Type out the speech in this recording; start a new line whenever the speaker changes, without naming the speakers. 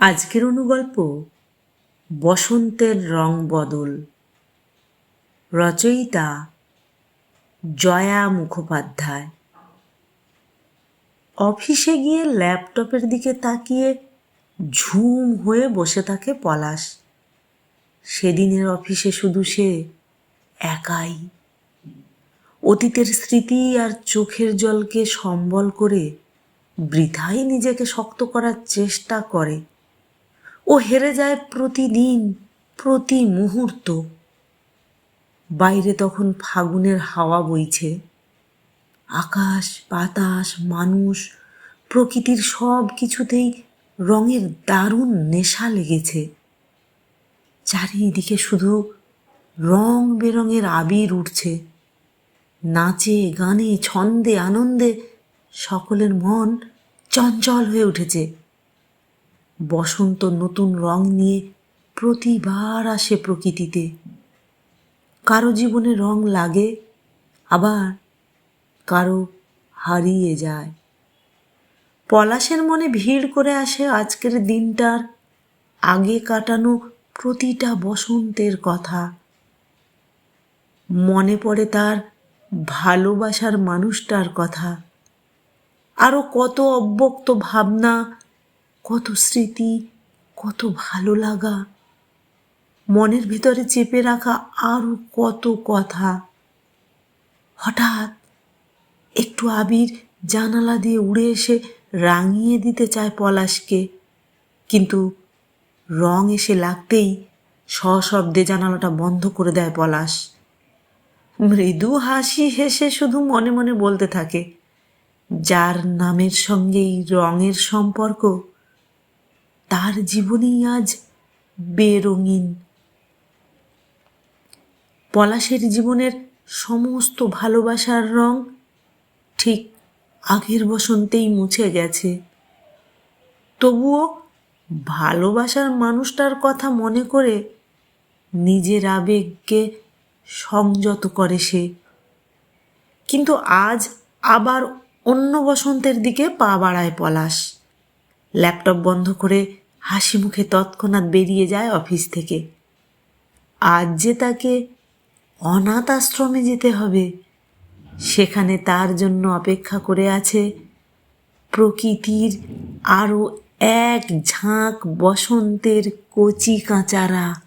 আজকের অনুগল্প, বসন্তের রং বদল। রচয়িতা জয়া মুখোপাধ্যায়। অফিসে গিয়ে ল্যাপটপের দিকে তাকিয়ে ঝুম হয়ে বসে থাকে পলাশ। সেদিনের অফিসে শুধু সে একাই। অতীতের স্মৃতি আর চোখের জলকে সম্বল করে বৃথাই নিজেকে শক্ত করার চেষ্টা করে। ও হেরে যায় প্রতিদিন প্রতি মুহূর্ত বাইরে তখন ফাগুনের হাওয়া বইছে। আকাশ, বাতাস, মানুষ, প্রকৃতির সব কিছুতেই রঙের দারুণ নেশা লেগেছে। চারিদিকে শুধু রং বেরঙের আবির উঠছে। নাচে, গানে, ছন্দে, আনন্দে সকলের মন চঞ্চল হয়ে উঠেছে। বসন্ত নতুন রং নিয়ে প্রতিবার আসে প্রকৃতিতে। কারও জীবনে রং লাগে, আবার কারও হারিয়ে যায়। পলাশের মনে ভিড় করে আসে আজকের দিনটার আগে কাটানো প্রতিটা বসন্তের কথা। মনে পড়ে তার ভালোবাসার মানুষটার কথা। আরও কত অব্যক্ত ভাবনা কত স্মৃতি, কত ভালো লাগা। মনের ভিতরে চেপে রাখা আরও কত কথা। হঠাৎ একটু আবির জানালা দিয়ে উড়ে এসে রাঙিয়ে দিতে চায় পলাশকে। কিন্তু রং এসে লাগতেই সশব্দে জানালাটা বন্ধ করে দেয় পলাশ। মৃদু হাসি হেসে শুধু মনে মনে বলতে থাকে, যার নামের সঙ্গেই রঙের সম্পর্ক তার জীবনেই আজ বেরঙিন। পলাশের জীবনের সমস্ত ভালোবাসার রং ঠিক আগের বসন্তেই মুছে গেছে। তবুও ভালোবাসার মানুষটার কথা মনে করে নিজের আবেগকে সংযত করে সে। কিন্তু আজ আবার অন্য বসন্তের দিকে পা বাড়ায় পলাশ। ল্যাপটপ বন্ধ করে হাসি মুখে তৎক্ষণাৎ বেরিয়ে যায় অফিস থেকে। আজ যে তাকে অনাথ আশ্রমে যেতে হবে, সেখানে তার জন্য অপেক্ষা করে আছে প্রকৃতির আরও এক ঝাঁক বসন্তের কচি কাঁচারা।